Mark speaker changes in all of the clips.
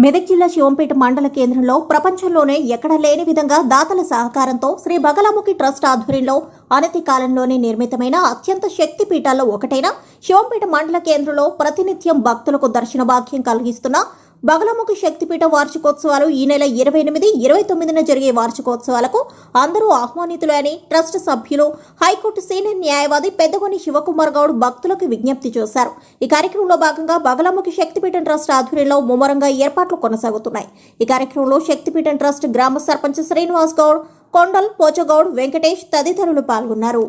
Speaker 1: మెదక్ జిల్లా శివంపేట మండల కేంద్రంలో ప్రపంచంలోనే ఎక్కడ లేని విధంగా దాతల సహకారంతో శ్రీ బగలాముఖి ట్రస్ట్ ఆధ్వర్యంలో అనతి కాలంలోనే నిర్మితమైన అత్యంత శక్తి పీఠాల్లో ఒకటైన శివంపేట మండల కేంద్రంలో ప్రతినిత్యం భక్తులకు దర్శన భాగ్యం కలిగిస్తున్న బగలముఖి శక్తిపీఠ వార్షికోత్సవాలు ఈ నెల ఇరవై ఎనిమిది ఇరవై తొమ్మిదిన జరిగే వార్షికోత్సవాలకు అందరూ ఆహ్వానితులే అని ట్రస్ట్ సభ్యులు హైకోర్టు సీనియర్ న్యాయవాది పెద్దగొని శివకుమార్ గౌడ్ భక్తులకు విజ్ఞప్తి చేశారు. ఈ కార్యక్రమంలో భాగంగా బగలముఖి శక్తిపీఠం ట్రస్ట్ ఆధ్వర్యంలో ముమ్మరంగా ఏర్పాట్లు కొనసాగుతున్నాయి. ఈ కార్యక్రమంలో శక్తిపీఠం ట్రస్ట్ గ్రామ సర్పంచ్ శ్రీనివాస్ గౌడ్ కొండల్ పోచగౌడ్ వెంకటేష్ తదితరులు పాల్గొన్నారు.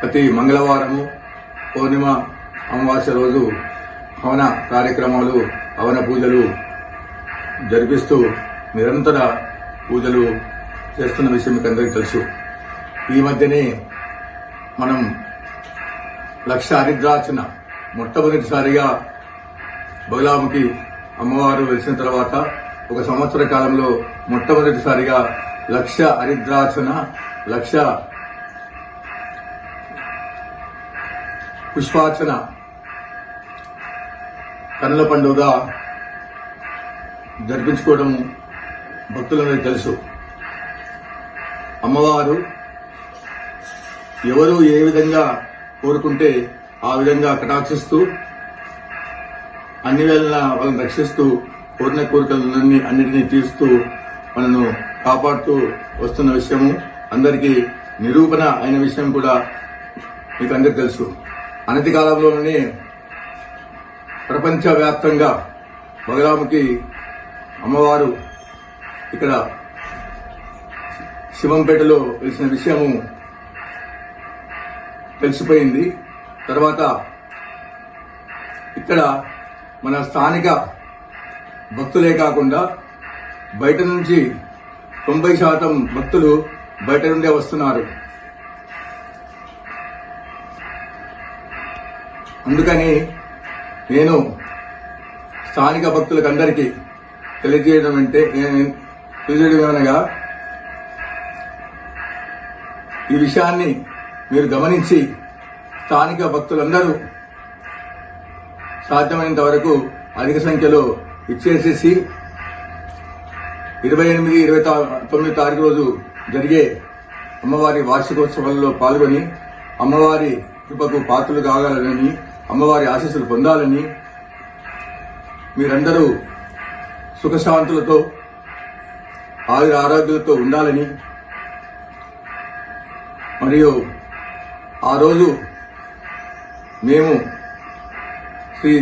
Speaker 2: ప్రతి మంగళవారము పౌర్ణిమ అమావాస్య రోజు హవన కార్యక్రమాలు హవన పూజలు జరిపిస్తూ నిరంతర పూజలు చేస్తున్న విషయం మీకు అందరికీ తెలుసు. ఈ మధ్యనే మనం లక్ష హరిద్రార్చన మొట్టమొదటిసారిగా బగలాముఖి అమ్మవారు వెలిసిన తర్వాత ఒక సంవత్సర కాలంలో మొట్టమొదటిసారిగా లక్ష హరిద్రార్చన లక్ష పుష్పార్చన. కన్నుల పండుగ జరిపించుకోవడం భక్తులందరికీ తెలుసు. అమ్మవారు ఎవరు ఏ విధంగా కోరుకుంటే ఆ విధంగా కటాక్షిస్తూ అన్ని వేళ వాళ్ళని రక్షిస్తూ కోరిన కోరికలన్నీ అన్నిటినీ తీరుస్తూ మనను కాపాడుతూ వస్తున్న విషయము అందరికీ నిరూపణ అయిన విషయం కూడా మీకు అందరికి తెలుసు. అనతి కాలంలోనే ప్రపంచవ్యాప్తంగా బగలాముఖి అమ్మవారు ఇక్కడ శివంపేటలో తెలిసిన విషయము తెలిసిపోయింది. తర్వాత ఇక్కడ మన స్థానిక భక్తులే కాకుండా బయట నుంచి తొంభై శాతం భక్తులు బయట నుండే వస్తున్నారు. అందుకని నేను స్థానిక భక్తులకు అందరికీ తెలియజేయడం అంటే నేను తెలియజేయడం ఏమనగా ఈ విషయాన్ని మీరు గమనించి స్థానిక భక్తులందరూ సాధ్యమైనంత వరకు అధిక సంఖ్యలో ఇచ్చేసేసి ఇరవై ఎనిమిది ఇరవై తొమ్మిది తారీఖు రోజు జరిగే అమ్మవారి వార్షికోత్సవాల్లో పాల్గొని అమ్మవారి కృపకు పాత్రలు కావాలని అమ్మవారి ఆశీస్సులు పొందాలని మీరందరూ సుఖశాంతులతో ఆయుర ఆరోగ్యాలతో ఉండాలని మరియు ఆ రోజు మేము శ్రీ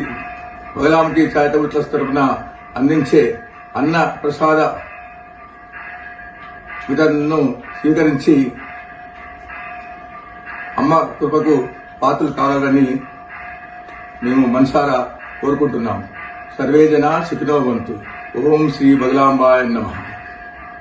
Speaker 2: బగలాంకి చారిటబుల్ ట్రస్ట్ తరఫున అందించే అన్న ప్రసాద వితరణను స్వీకరించి అమ్మ కృపకు పాత్రలు కావాలని మేము మనసారా కోరుకుంటున్నాం. సర్వేజన సుఖినో వంతు ఓం శ్రీ బగలాంబాయ నమ.